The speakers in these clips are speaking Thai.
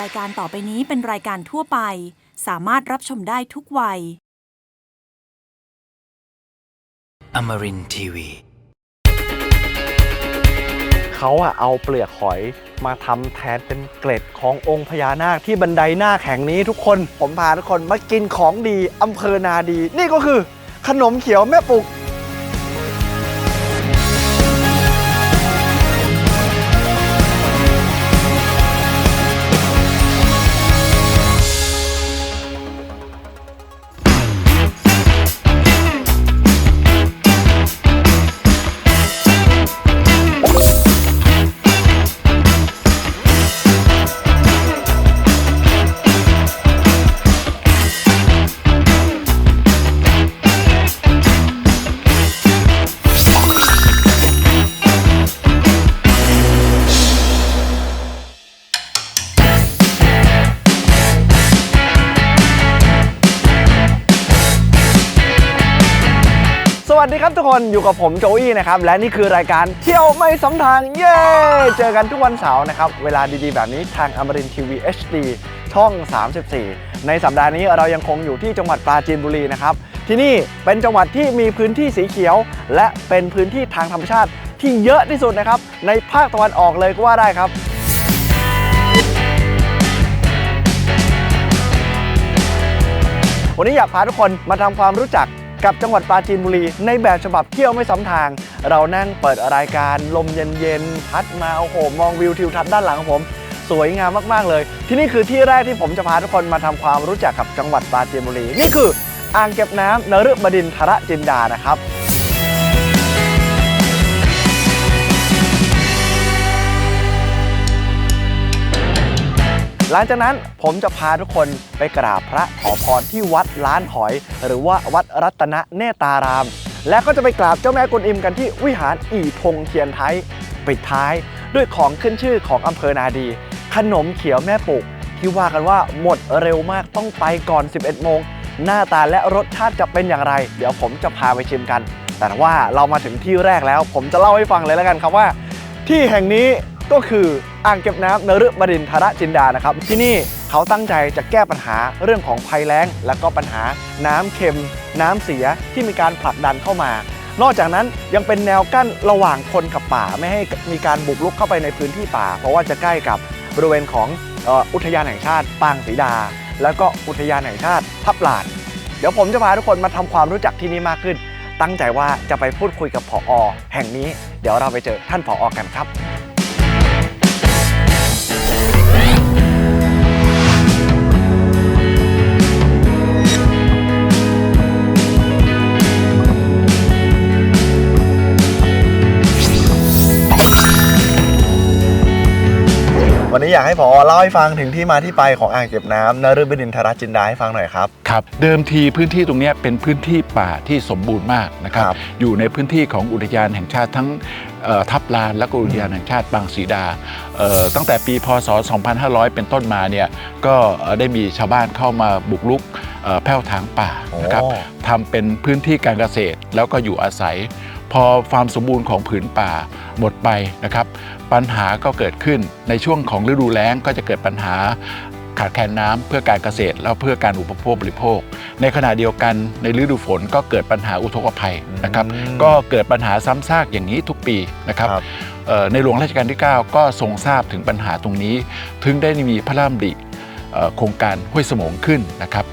รายการต่อไปนี้เป็นรายการทั่วไป สามารถรับชมได้ทุกวัย Amarin Tiwi. เขาอะเอาเปลือกหอยมาทำแทนเป็นเกล็ดขององค์พญานาคที่บันไดหน้าแข่งนี้ทุกคน ผมพาทุกคนมากินของดีอำเภอนาดี นี่ก็คือขนมเขียวแม่ปุก ทุกคนอยู่กับผมโจอี้นะครับและนี่คือรายการเที่ยวไม่สำทางเย้ เจอกันทุกวันเสาร์นะครับ เวลาดีๆ แบบนี้ทางอมรินทีวี HD ช่อง 34 ในสัปดาห์นี้เรายังคงอยู่ที่จังหวัดปราจีนบุรีนะครับ ที่นี่เป็นจังหวัดที่มีพื้นที่สีเขียว และเป็นพื้นที่ทางธรรมชาติที่เยอะที่สุดนะครับ ในภาคตะวันออกเลยก็ว่าได้ครับวันนี้อยากพาทุกคนมาทำความรู้จัก กับจังหวัดปราจีนบุรี ในแบบฉบับเที่ยวไม่ซ้ำทาง เรานั่งเปิดรายการลมเย็นๆพัดมาโอ้โหมองวิวทิวทัศน์ด้านหลังของผม สวยงามมากๆเลย ที่นี่คือที่แรกที่ผมจะพาทุกคนมาทำความรู้จักกับจังหวัดปราจีนบุรี นี่คืออ่างเก็บน้ำนฤบดินทระจินดานะครับ หลังจากนั้นผมจะพาทุกคนไปกราบพระขอพรที่วัดล้านหอย หรือว่าวัดรัตนเนตาราม และก็จะไปกราบเจ้าแม่กวนอิมกันที่วิหารอีทงเทียนไทยปิดท้ายด้วยของขึ้นชื่อของอำเภอนาดี ขนมเขียวแม่ปุก ที่ว่ากันว่าหมดเร็วมากต้องไปก่อน 11 โมง หน้าตาและรสชาติจะเป็นอย่างไร เดี๋ยวผมจะพาไปชิมกัน แต่ว่าเรามาถึงที่แรกแล้ว ผมจะเล่าให้ฟังเลยแล้วกันครับว่า ที่แห่งนี้ ก็คืออ่างเก็บน้ำนฤบดินทรจินดานะครับ ที่นี่เขาตั้งใจจะแก้ปัญหาเรื่องของภัยแล้ง และก็ปัญหาน้ำเค็ม น้ำเสียที่มีการผลักดันเข้ามา นอกจากนั้นยังเป็นแนวกั้นระหว่างคนกับป่าไม่ให้มีการบุกรุกเข้าไปในพื้นที่ป่า เพราะว่าจะใกล้กับบริเวณของอุทยานแห่งชาติปางศรีดา แล้วก็อุทยานแห่งชาติทับลาน เดี๋ยวผมจะพาทุกคนมาทำความรู้จักที่นี่มากขึ้น ตั้งใจว่าจะไปพูดคุยกับผอแห่งนี้ เดี๋ยวเราไปเจอท่านผอกันครับ วั อยากให้ผอเล่าให้ฟังถึงที่มาที่ไปของอ่างเก็บน้ำนฤบดินทรจินดาให้ฟังหน่อยครับครับ เดิมทีพื้นที่ตรงเนี้ยเป็นพื้นที่ป่าที่สมบูรณ์มากนะครับครับ อยู่ในพื้นที่ของอุทยานแห่งชาติทั้งเอ่อทับลานและก็อุทยานแห่งชาติบางสีดาเอ่อตั้งแต่ปีพศ 2500 เป็นต้นมาเนี่ยก็เอ่อได้มีชาวบ้านเข้ามาบุกรุกเอ่อแผ้วถางป่านะครับโอ้ทำเป็นพื้นที่การเกษตรแล้วก็อยู่อาศัย พอความสมบูรณ์ของผืนป่าหมดไปนะครับ ปัญหาก็เกิดขึ้นในช่วงของฤดูแล้งก็จะเกิดปัญหาขาดแคลนน้ำเพื่อการเกษตรแล้วเพื่อการอุปโภคบริโภค ในขณะเดียวกันในฤดูฝนก็เกิดปัญหาอุทกภัยนะครับอืมก็เกิดปัญหาซ้ำซากอย่างนี้ทุกปีนะครับครับเอ่อในหลวงรัชกาลที่ 9 ก็ทรงทราบถึงปัญหาตรงนี้ ถึงได้มีพระราชดำริเอ่อโครงการห้วยสมงขึ้นนะครับ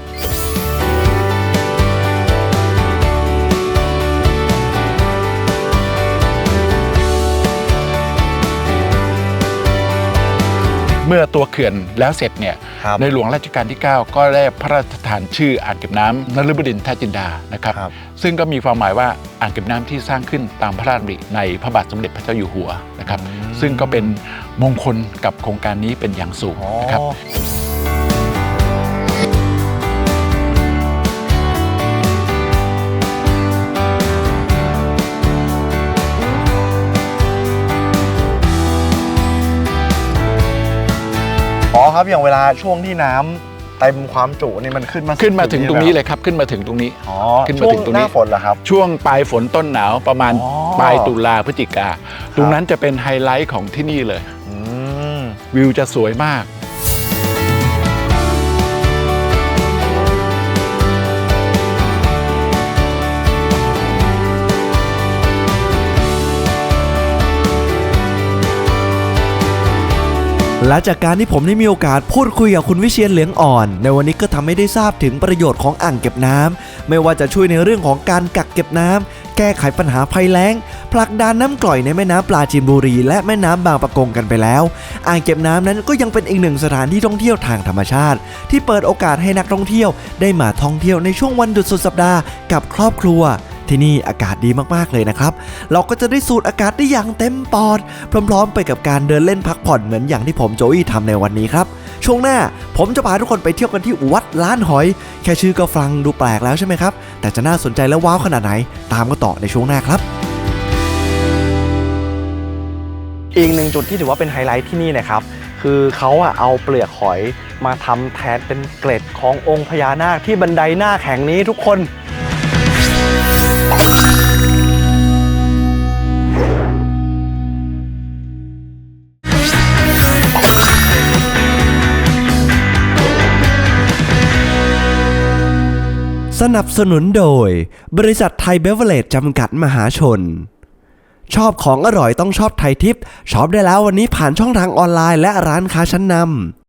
เมื่อตัวเขื่อนแล้วเสร็จเนี่ยครับในหลวงรัชกาลที่ 9 ก็ได้พระราชทานชื่ออ่างเก็บน้ำนฤบดินทรจินดานะครับ ครับ ซึ่งก็มีความหมายว่าอ่างเก็บน้ำที่สร้างขึ้นตามพระราชดำริในพระบาทสมเด็จพระเจ้าอยู่หัวนะครับอืมซึ่งก็เป็นมงคลกับโครงการนี้เป็นอย่างสูงอ๋อนะครับ ครับอย่างเวลาช่วงที่น้ำเต็มความจุนี่มันขึ้นมาขึ้นมาถึงตรงนี้เลยเลยครับ ขึ้นมาถึงตรงนี้ อ๋อขึ้นมาช่วงถึงตรงหนี้น้าฝนเหรอครับ ช่วงปลายฝนต้นหนาวประมาณอ๋อ ปลายตุลาพฤศจิกา ตรงนั้นจะเป็นไฮไลท์ของที่นี่เลย อืม วิวจะสวยมาก และจากการที่ผมได้มีโอกาสพูดคุยกับคุณวิเชียนเหลืองอ่อน ในวันนี้ก็ทำให้ได้ทราบถึงประโยชน์ของอ่างเก็บน้ำไม่ว่าจะช่วยในเรื่องของการกักเก็บน้ำแก้ไขปัญหาภัยแล้งผลักดันน้ำกร่อยในแม่น้ำปลาจีนบุรี และแม่น้ำบางปะกงกันไปแล้ว อ่างเก็บน้ำนั้นก็ยังเป็นอีกหนึ่งสถานที่ท่องเที่ยวทางธรรมชาติ ที่เปิดโอกาสให้นักท่องเที่ยวได้มาท่องเที่ยวในช่วงวันหยุดสุดสัปดาห์กับครอบครัว ที่นี่อากาศดีมากๆเลยนะครับ เราก็จะได้สูดอากาศได้อย่างเต็มปอด พร้อมๆ ไปกับการเดินเล่นพักผ่อนเหมือนอย่างที่ผมโจอี้ทำในวันนี้ครับ ช่วงหน้าผมจะพาทุกคนไปเที่ยวกันที่วัดล้านหอย แค่ชื่อก็ฟังดูแปลกแล้วใช่ไหมครับ แต่จะน่าสนใจและว้าวขนาดไหน ตามกันต่อในช่วงหน้าครับอีกหนึ่งจุดที่ถือว่าเป็นไฮไลท์ที่นี่นะครับ คือเขาอะเอาเปลือกหอยมาทำแทนเป็นเกล็ดขององค์พญานาคที่บันไดหน้าแข็งนี้ทุกคน สนับสนุนโดย บริษัทไทยเบเวอร์เลจจำกัดมหาชน ชอบของอร่อยต้องชอบไทยทิปช็อปได้แล้ววันนี้ผ่านช่องทางออนไลน์และร้านค้าชั้นนำ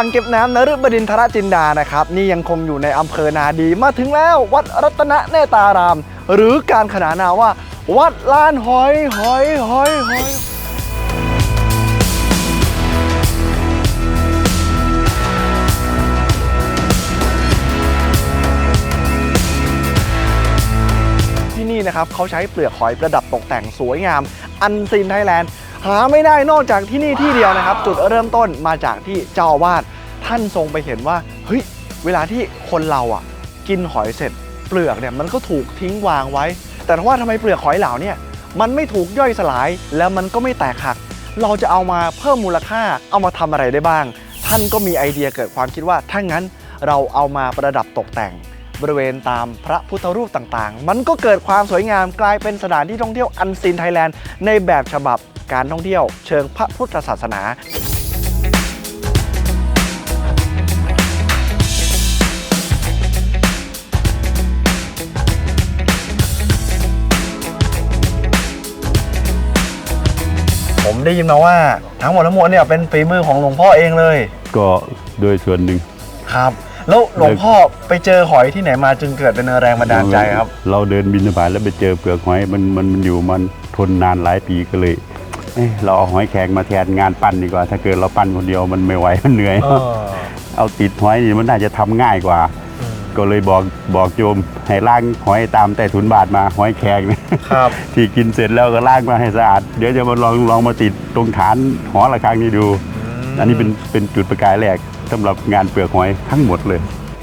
อ่างเก็บน้ำนฤบดินทรจินดานะครับนี่ยังคงอยู่ในอำเภอนาดีมาถึงแล้ว วัดรัตนเนตาราม หรือการขนานนามว่า วัดลานหอยหอยหอยหอยที่นี่นะครับเขาใช้เปลือกหอยประดับตกแต่งสวยงาม อันซีนไทยแลนด์ หาไม่ได้นอกจากที่นี่ที่เดียวนะครับ จุดเริ่มต้นมาจากที่เจ้าอาวาสท่านทรงไปเห็นว่าเฮ้ยเวลาที่คนเราอะ กินหอยเสร็จ เปลือกเนี่ยมันก็ถูกทิ้งวางไว้ แต่ว่าทำไมเปลือกหอยเหล่าเนี่ยมันไม่ถูกย่อยสลายแล้วมันก็ไม่แตกหัก เราจะเอามาเพิ่มมูลค่าเอามาทำอะไรได้บ้าง ท่านก็มีไอเดียเกิดความคิดว่าถ้างั้นเราเอามาประดับตกแต่ง บริเวณตามพระพุทธรูปต่างๆ มันก็เกิดความสวยงามกลายเป็นสถานที่ท่องเที่ยวอันซีนไทยแลนด์ในแบบฉบับ การท่องเที่ยวเชิงพระพุทธศาสนาผมได้ยินมาว่าทั้งหมดทั้งมวลเนี่ยเป็นฝีมือของหลวงพ่อเองเลยก็โดยส่วนหนึ่งครับ แล้วหลวงพ่อไปเจอหอยที่ไหนมาจึงเกิดเป็นแรงบันดาลใจครับ เราเดินบินบาตแล้วไปเจอเปลือกหอยมันมันมันอยู่มันทนนานหลายปีก็เลย เอ้ยเราเอาหอยแขกมาแทนงานปั้นดีกว่า ถ้าเกิดเราปั้นคนเดียวมันไม่ไหวมันเหนื่อย เอาติดหอยนี่มันน่าจะทำง่ายกว่าก็เลยบอกบอกโยมให้ล้างหอยตามแต่ทุนบาทมาหอยแขกเนี่ยครับ ที่กินเสร็จแล้วก็ล้างมาให้สะอาด เดี๋ยวจะมาลองลองมาติดตรงฐานหอระฆังนี่ดู อันนี้เป็นเป็นจุดประกายแรกสำหรับงานเปลือกหอยทั้งหมดเลย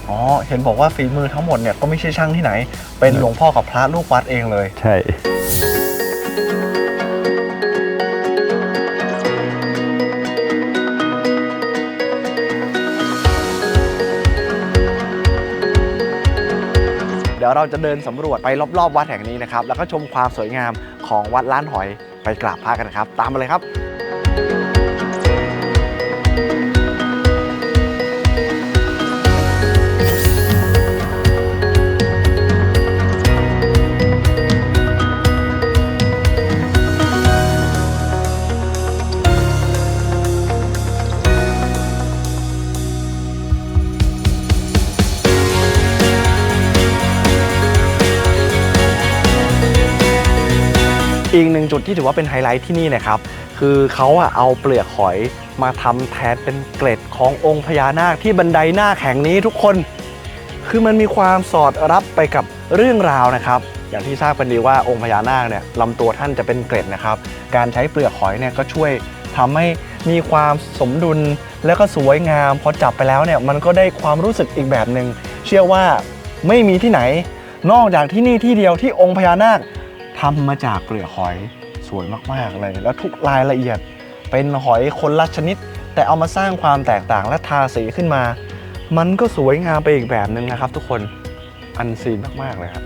อ๋อ เห็นบอกว่าฝีมือทั้งหมดเนี่ยก็ไม่ใช่ช่างที่ไหน เป็นหลวงพ่อกับพระลูกวัดเองเลย ใช่ ดี๋ยวเราจะเดินสำรวจไปรอบๆ วัดแห่งนี้นะครับ แล้วก็ชมความสวยงามของวัดล้านหอยไปกราบพระกันนะครับ ตามมาเลยครับ จุดที่ถือว่าเป็นไฮไลท์ที่นี่นะครับ คือเขาอะเอาเปลือกหอยมาทำแทนเป็นเกล็ดขององค์พญานาคที่บันไดหน้าแข็งนี้ทุกคน คือมันมีความสอดรับไปกับเรื่องราวนะครับ อย่างที่ทราบกันดีว่าองค์พญานาคเนี่ยลำตัวท่านจะเป็นเกล็ดนะครับ การใช้เปลือกหอยเนี่ยก็ช่วยทำให้มีความสมดุลแล้วก็สวยงามพอจับไปแล้วเนี่ยมันก็ได้ความรู้สึกอีกแบบหนึ่งเชื่อว่าไม่มีที่ไหน นอกจากที่นี่ที่เดียวที่องค์พญานาคทำมาจากเปลือกหอย สวยมากๆเลย แล้วทุกรายละเอียดเป็นหอยคนละชนิด แต่เอามาสร้างความแตกต่างและทาสีขึ้นมา มันก็สวยงามไปอีกแบบหนึ่งนะครับ ทุกคนอันซีนมากๆเลยครับ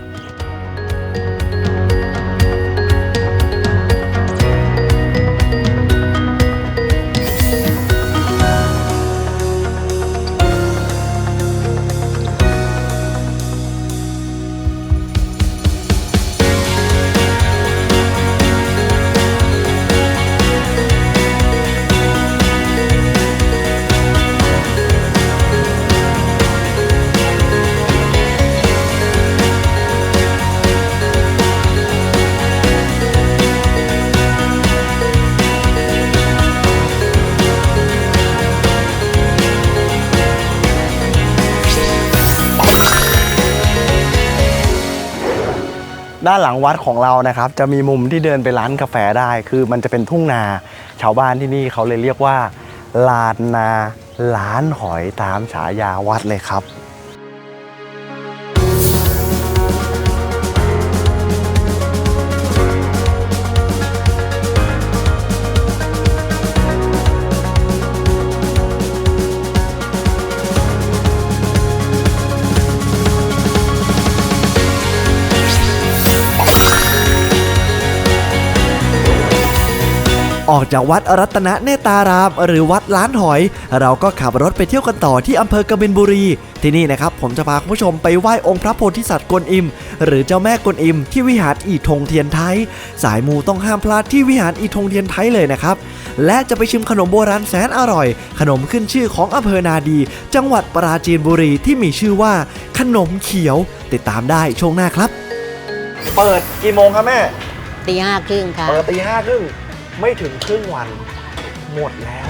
ด้านหลังวัดของเรานะครับ จะมีมุมที่เดินไปร้านกาแฟได้ คือมันจะเป็นทุ่งนา ชาวบ้านที่นี่เขาเลยเรียกว่าลานนาล้านหอยตามฉายาวัดเลยครับ ออกจากวัดรัตนเนตาราม หรือวัดล้านหอย เราก็ขับรถไปเที่ยวกันต่อที่อำเภอกบินบุรี ที่นี่นะครับผมจะพาคุณผู้ชมไปไหว้องค์พระโพธิสัตว์กวนอิม หรือเจ้าแม่กวนอิม ที่วิหารอีทงเทียนไทย สายมูต้องห้ามพลาดที่วิหารอีทงเทียนไทยเลยนะครับและจะไปชิมขนมโบราณแสนอร่อย ขนมขึ้นชื่อของอำเภอนาดี จังหวัดปราจีนบุรีที่มีชื่อว่า ขนมเขียว ติดตามได้ช่วงหน้าครับ เปิดกี่โมงครับแม่ตีห้าครึ่งค่ะ เปิดตีห้าครึ่ง ไม่ถึงครึ่งวันหมดแล้ว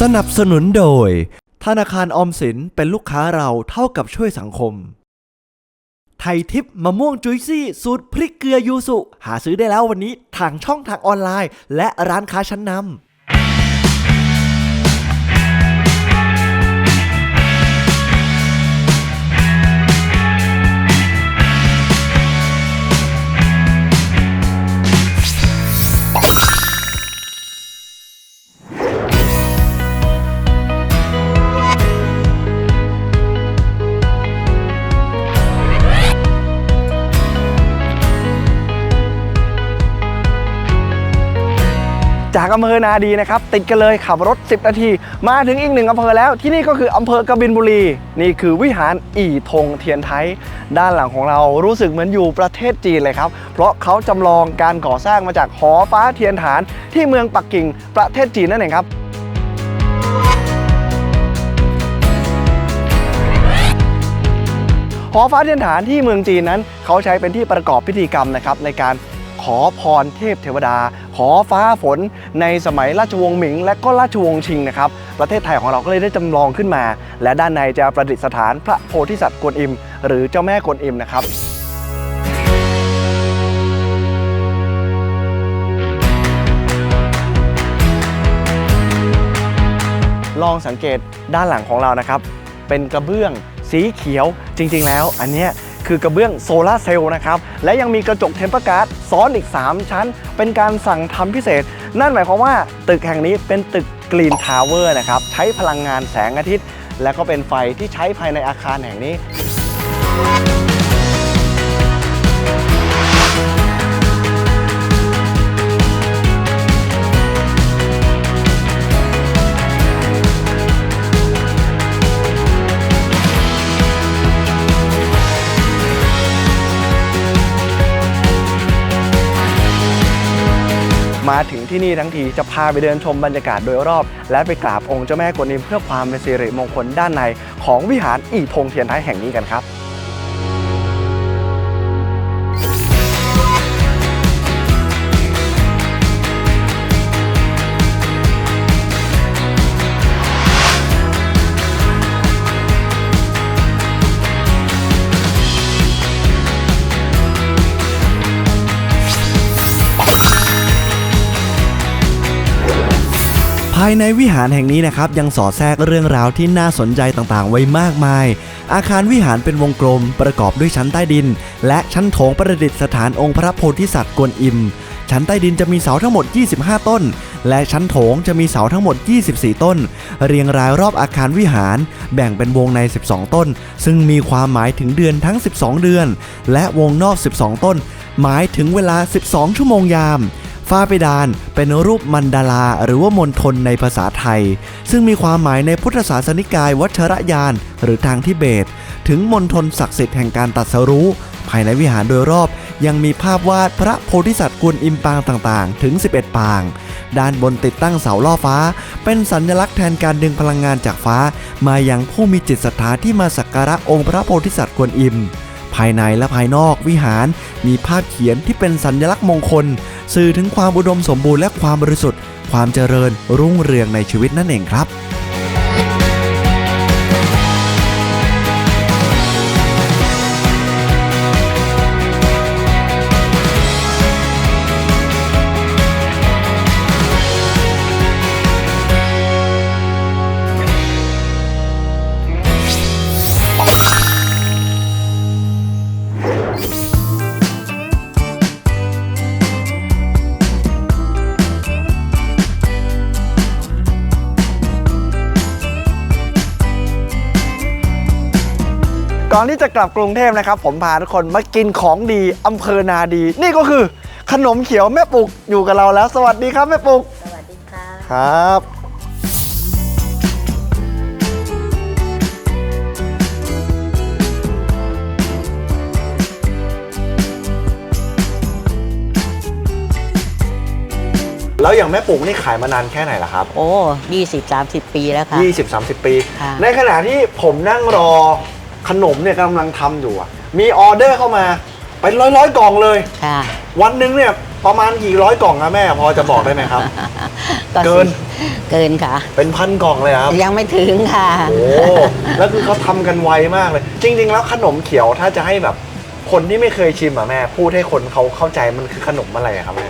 สนับสนุนโดย ธนาคารออมสินเป็นลูกค้าเราเท่ากับช่วยสังคม ไทยทิปมะม่วงจุยซี่ สูตรพริกเกลือยูสุ หาซื้อได้แล้ววันนี้ทางช่องทางออนไลน์ และร้านค้าชั้นนำ จากอำเภอนาดีนะครับติดกันเลยขับรถ 10 นาที มาถึงอีกหนึ่งอำเภอแล้วที่นี่ก็คืออำเภอกบินบุรี นี่คือวิหารอีทงเทียนไทย ด้านหลังของเรารู้สึกเหมือนอยู่ประเทศจีนเลยครับ เพราะเขาจำลองการก่อสร้างมาจากหอฟ้าเทียนฐาน ที่เมืองปักกิ่งประเทศจีนนั่นเองครับหอฟ้าเทียนฐานที่เมืองจีนนั้น เขาใช้เป็นที่ประกอบพิธีกรรมนะครับในการ ขอพรเทพเทวดา ขอฟ้าฝนในสมัยราชวงศ์หมิง และก็ราชวงศ์ชิงนะครับ ประเทศไทยของเราก็เลยได้จำลองขึ้นมา และด้านในจะประดิษฐานพระโพธิสัตว์กวนอิม หรือเจ้าแม่กวนอิมนะครับลองสังเกตด้านหลังของเรานะครับ เป็นกระเบื้องสีเขียวจริงๆแล้ว อันเนี้ย คือกระเบื้องโซลาร์เซลล์นะครับและยังมีกระจกเทมเปอร์การ์ดซ้อนอีก 3 ชั้น เป็นการสั่งทำพิเศษ นั่นหมายความว่าตึกแห่งนี้เป็นตึกกรีนทาวเวอร์นะครับใช้พลังงานแสงอาทิตย์ และก็เป็นไฟที่ใช้ภายในอาคารแห่งนี้ ที่นี่ทั้งทีจะพาไปเดินชมบรรยากาศโดยรอบ และไปกราบองค์เจ้าแม่กวนอิมเพื่อความเป็นสิริมงคลด้านในของวิหารอีทงเทียนไทยแห่งนี้กันครับ ภายในวิหารแห่งนี้นะครับยังสอดแทรกเรื่องราวที่น่าสนใจต่างๆ ไว้มากมาย อาคารวิหารเป็นวงกลมประกอบด้วยชั้นใต้ดิน และชั้นโถงประดิษฐานองค์พระโพธิสัตว์กวนอิม ชั้นใต้ดินจะมีเสาทั้งหมด 25 ต้น และชั้นโถงจะมีเสาทั้งหมด 24 ต้น เรียงรายรอบอาคารวิหาร แบ่งเป็นวงใน 12 ต้น ซึ่งมีความหมายถึงเดือนทั้ง 12 เดือน และวงนอก 12 ต้น หมายถึงเวลา 12 ชั่วโมงยาม ฝ้าเพดานเป็นรูปมันดาลาหรือว่ามณฑลในภาษาไทย ซึ่งมีความหมายในพุทธศาสนิกายวัชรยานหรือทางทิเบต ถึงมณฑลศักดิ์สิทธิ์แห่งการตัดสรู้ ภายในวิหารโดยรอบยังมีภาพวาดพระโพธิสัตว์กวนอิมปางต่างๆ ถึง 11 ปาง ด้านบนติดตั้งเสาล่อฟ้า เป็นสัญลักษณ์แทนการดึงพลังงานจากฟ้า มายังผู้มีจิตศรัทธาที่มาสักการะองค์พระโพธิสัตว์กวนอิม ภายในและภายนอกวิหาร มีภาพเขียนที่เป็นสัญลักษณ์มงคล สื่อถึงความอุดมสมบูรณ์และความบริสุทธิ์ ความเจริญรุ่งเรืองในชีวิตนั่นเองครับ ก่อนที่จะกลับกรุงเทพนะครับ ผมพาทุกคนมากินของดีอำเภอนาดี นี่ก็คือขนมเขียวแม่ปุกอยู่กับเราแล้ว สวัสดีครับแม่ปุก สวัสดีค่ะครับ แล้วอย่างแม่ปุกนี่ขายมานานแค่ไหนล่ะครับ โอ้ยี่สิบสามสิบปีแล้วค่ะ 20 30 ปี ค่ะ ในขณะที่ผมนั่งรอ ขนมเนี่ยกำลังทำอยู่อะมีออเดอร์เข้ามาเป็นร้อยร้อยๆกล่องเลย ค่ะ วันหนึงเนี่ยประมาณกี่ร้อยกล่องครับแม่ พอจะบอกได้ไหมครับก็เกิน สิเกินค่ะ เป็นพันกล่องเลยครับ ยังไม่ถึงค่ะ โอ้ แล้วคือเขาทำกันไวมากเลย จริง ๆ แล้วขนมเขียวถ้าจะให้แบบ คนที่ไม่เคยชิมอะแม่ พูดให้คนเขาเข้าใจมันคือขนมอะไรอะครับแม่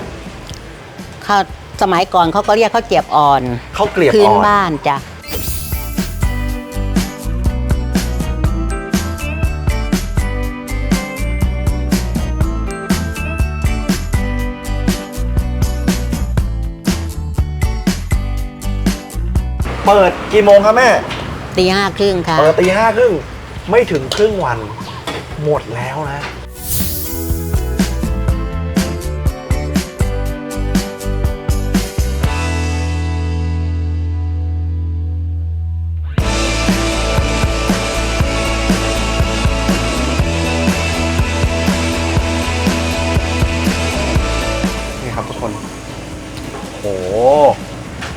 ข้าวสมัยก่อนเขาก็เรียกข้าวเจียบอ่อนข้าวเกลียบพื้นอ่อนบ้านจ้ะ เปิดกี่โมงครับแม่ ตีห้าครึ่งค่ะ เปิดตีห้าครึ่งไม่ถึงครึ่งวัน หมดแล้วนะ นี่ครับทุกคนโอ้โห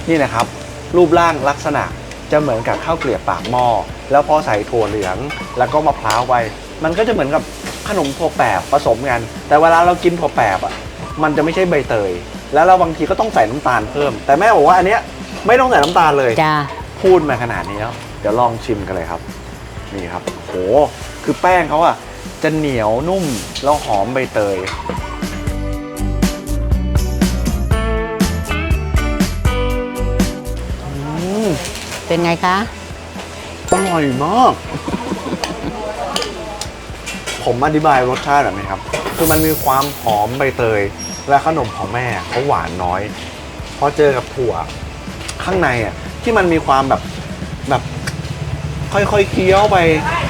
นี่นะครับ รูปร่างลักษณะจะเหมือนกับข้าวเกลียบปากหม้อแล้วพอใส่ถั่วเหลืองแล้วก็มะพร้าวไป มันก็จะเหมือนกับขนมถั่วแปบผสมกัน แต่เวลาเรากินถั่วแปบอะมันจะไม่ใช่ใบเตย แล้วเราบางทีก็ต้องใส่น้ำตาลเพิ่ม แต่แม่บอกว่าอันเนี้ยไม่ต้องใส่น้ำตาลเลยจ้าพูดมาขนาดนี้แล้วเดี๋ยวลองชิมกันเลยครับ นี่ครับโหคือแป้งเขาอะจะเหนียวนุ่มแล้วหอมใบเตย เป็นไงคะ อร่อยมาก ผมอธิบายรสชาติหน่อยไหมครับ คือมันมีความหอมใบเตย และขนมของแม่เขาหวานน้อย พอเจอกับถั่ว ข้างในอะ ที่มันมีความแบบแบบ ค่อยๆเคี้ยวไป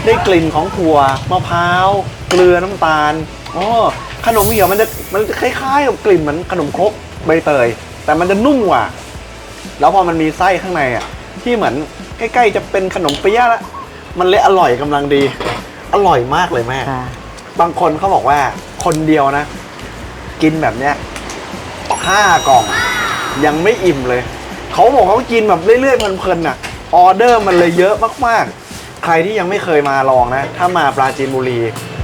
ได้กลิ่นของถั่วมะพร้าว เกลือน้ำตาลอ๋อขนมเหี่ยวมันจะมันจะคล้ายๆกับกลิ่นเหมือนขนมครกใบเตย แต่มันจะนุ่มกว่า แล้วพอมันมีไส้ข้างในอะ ที่เหมือนใกล้ๆจะเป็นขนมเปี๊ยะละมันเลยอร่อยกำลังดี อร่อยมากเลยแม่ ค่ะ บางคนเขาบอกว่าคนเดียวนะ กินแบบเนี้ยห้ากล่อง ยังไม่อิ่มเลย เขาบอกเขากินแบบเรื่อยๆเพลินๆน่ะออเดอร์มันเลยเยอะมากๆ ใครที่ยังไม่เคยมาลองนะ ถ้ามาปราจีนบุรี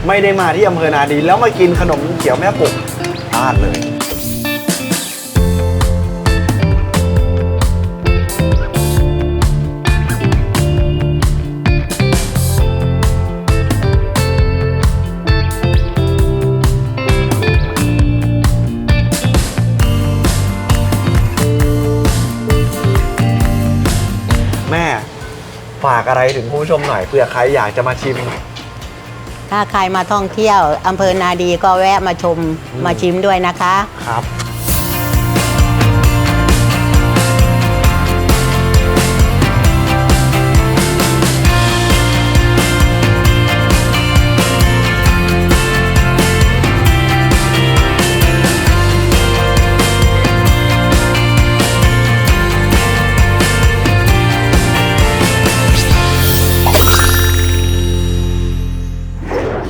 ไม่ได้มาที่อำเภอนาดี แล้วมากินขนมเขียวแม่ปุกพลาดเลย อะไรถึงคุณผู้ชมหน่อยเผื่อใครอยากจะมาชิม ถ้าใครมาท่องเที่ยวอำเภอนาดีก็แวะมาชมมาชิมด้วยนะคะ ครับ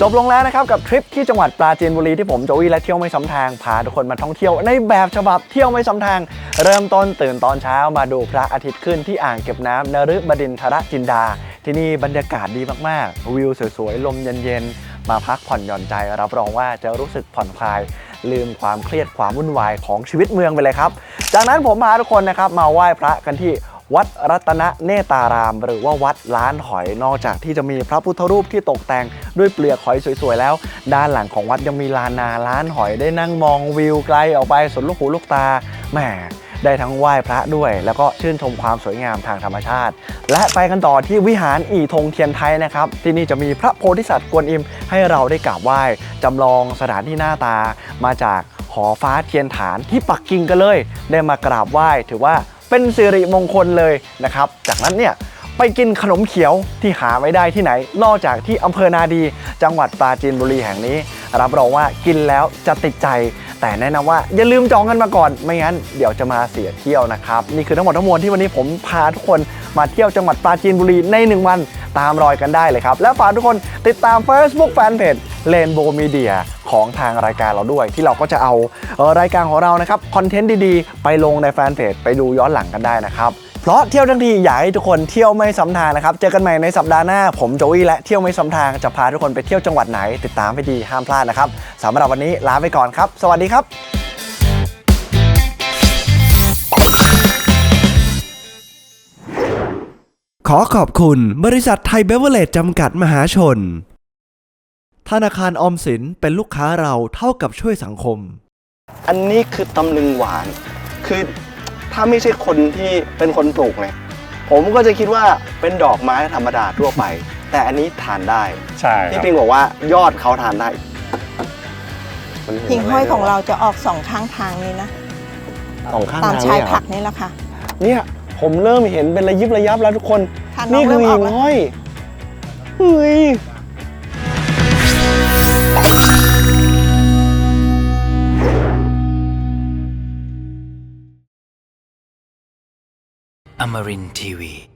บลงแล้วนะครับกับทริปที่จังหวัดปราจีนบุรีที่ผมโจวี่และเที่ยวไม่ซ้ำทางพาทุกคนมาท่องเที่ยวในแบบฉบับเที่ยวไม่ซ้ำทาง เริ่มต้นตื่นตอนเช้ามาดูพระอาทิตย์ขึ้นที่อ่างเก็บน้ำนฤบดินทรจินดา ที่นี่บรรยากาศดีมากๆ วิวสวยๆ ลมเย็นๆ มาพักผ่อนหย่อนใจ รับรองว่าจะรู้สึกผ่อนคลายลืมความเครียดความวุ่นวายของชีวิตเมืองไปเลยครับ จากนั้นผมพาทุกคนนะครับมาไหว้พระกันที่ วัดรัตนเนตาราม หรือว่าวัดล้านหอยนอกจากที่จะมีพระพุทธรูปที่ตกแต่งด้วยเปลือกหอยสวยๆแล้ว ด้านหลังของวัดยังมีลานนาล้านหอยได้นั่งมองวิวไกลออกไปสุดลูกหูลูกตาแหมได้ทั้งไหว้พระด้วย แล้วก็ชื่นชมความสวยงามทางธรรมชาติ และไปกันต่อที่วิหารอีทงเทียนไทยนะครับ ที่นี่จะมีพระโพธิสัตว์กวนอิมให้เราได้กราบไหว้จำลองสถานที่หน้าตามาจากหอฟ้าเทียนฐานที่ปักกิ่งกันเลย ได้มากราบไหว้ถือว่า เป็นสิริมงคลเลยนะครับ จากนั้นเนี่ยไปกินขนมเขียวที่หาไม่ได้ที่ไหน นอกจากที่อำเภอนาดี จังหวัดปราจีนบุรีแห่งนี้ รับรองว่ากินแล้วจะติดใจ แต่แนะนำว่าอย่าลืมจองกันมาก่อน ไม่งั้นเดี๋ยวจะมาเสียเที่ยวนะครับ นี่คือทั้งหมดทั้งมวลที่วันนี้ผมพาทุกคนมาเที่ยวจังหวัดปราจีนบุรีใน 1 วัน ตามรอยกันได้เลยครับ และฝากทุกคนติดตาม Facebook Fanpage Rainbow Media ของทางรายการเราด้วย ที่เราก็จะเอาเออรายการของเรานะครับคอนเทนต์ดีๆ ไปลงในแฟนเพจไปดูย้อนหลังกันได้นะครับ เพราะเที่ยวทั้งทีอยากให้ทุกคนเที่ยวไม่ซ้ำทางนะครับ เจอกันใหม่ในสัปดาห์หน้า ผมโจวี่และเที่ยวไม่ซ้ำทางจะพาทุกคนไปเที่ยวจังหวัดไหน ติดตามให้ดีห้ามพลาดนะครับสำหรับวันนี้ลาไปก่อนครับ สวัสดีครับ ขอขอบคุณบริษัทไทยเบเวอร์เลจจำกัดมหาชน ธนาคารออมสินเป็นลูกค้าเราเท่ากับช่วยสังคม อันนี้คือตำลึงหวาน คือถ้าไม่ใช่คนที่เป็นคนปลูกเนี่ยผมก็จะคิดว่าเป็นดอกไม้ธรรมดาทั่วไป แต่อันนี้ทานได้ ใช่พี่ปิงบอกว่ายอดเขาทานได้มันเหิ่งห้อยของะไเราจะออกสองข้างทางนี้นะ สองข้างตามทางชายเนี่ยเหรผัอกนี่แหละค่ะ เนี่ย ผมเริ่มเห็นเป็นระยิบระยับแล้วทุกคน ค่ะน้นี่องคืเริ่อมอหิ่อกงแล้ว ห้อยเฮ้ย Amarin Tiwi.